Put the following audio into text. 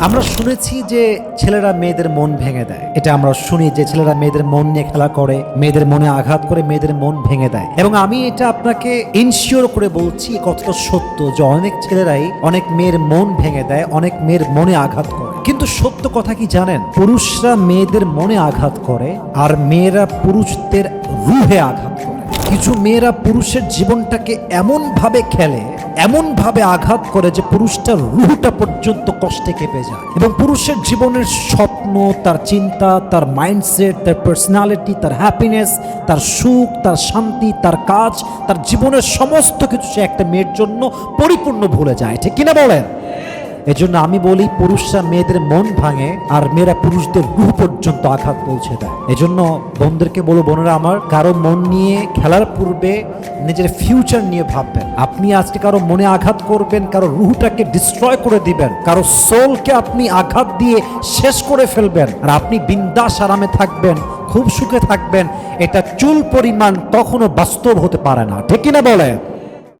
আমরা শুনেছি যে ছেলেরা মেয়েদের মন ভেঙে দেয়। এটা আমরা শুনি যে ছেলেরা মেয়েদের মন নিয়ে খেলা করে, মেয়েদের মনে আঘাত করে মেয়েদের মন ভেঙে দেয়। এবং আমি এটা আপনাকে ইনশিওর করে বলছি কথাটা সত্য যে অনেক ছেলেরাই অনেক মেয়ের মন ভেঙে দেয়, অনেক মেয়ের মনে আঘাত করে। কিন্তু সত্য কথা কি জানেন? পুরুষরা মেয়েদের মনে আঘাত করে আর মেয়েরা পুরুষদের রুহে আঘাত করে। কিছু মেয়েরা পুরুষের জীবনটাকে এমন ভাবে খেলে এমন ভাবে আঘাত করে যে পুরুষটার রুহটা পর্যন্ত কষ্টে কেঁপে যায়। এবং পুরুষের জীবনের স্বপ্ন, তার চিন্তা, তার মাইন্ডসেট তার পার্সোনালিটি তার হ্যাপিনেস তার সুখ, তার শান্তি, তার কাজ, তার জীবনের সমস্ত কিছু সে একটা মেয়ের জন্য পরিপূর্ণ ভুলে যায়। ঠিক কিনা বলেন? এজন্য আমি বলি, পুরুষরা মেয়েদের মন ভাঙে আর মেয়েরা পুরুষদের রুহ পর্যন্ত আঘাত পৌঁছে দেয়। এজন্য বোনদেরকে বলো বোনেরা আমার, কারও মন নিয়ে খেলার পূর্বে নিজের ফিউচার নিয়ে ভাববেন। আপনি আজকে কারও মনে আঘাত করবেন, কারও রুহটাকে ডিস্ট্রয় করে দিবেন, কারও সোলকে আপনি আঘাত দিয়ে শেষ করে ফেলবেন। আর আপনি বিন্দাস আরামে থাকবেন, খুব সুখে থাকবেন, এটা চুল পরিমাণ কখনো বাস্তব হতে পারে না। ঠিক কিনা বলে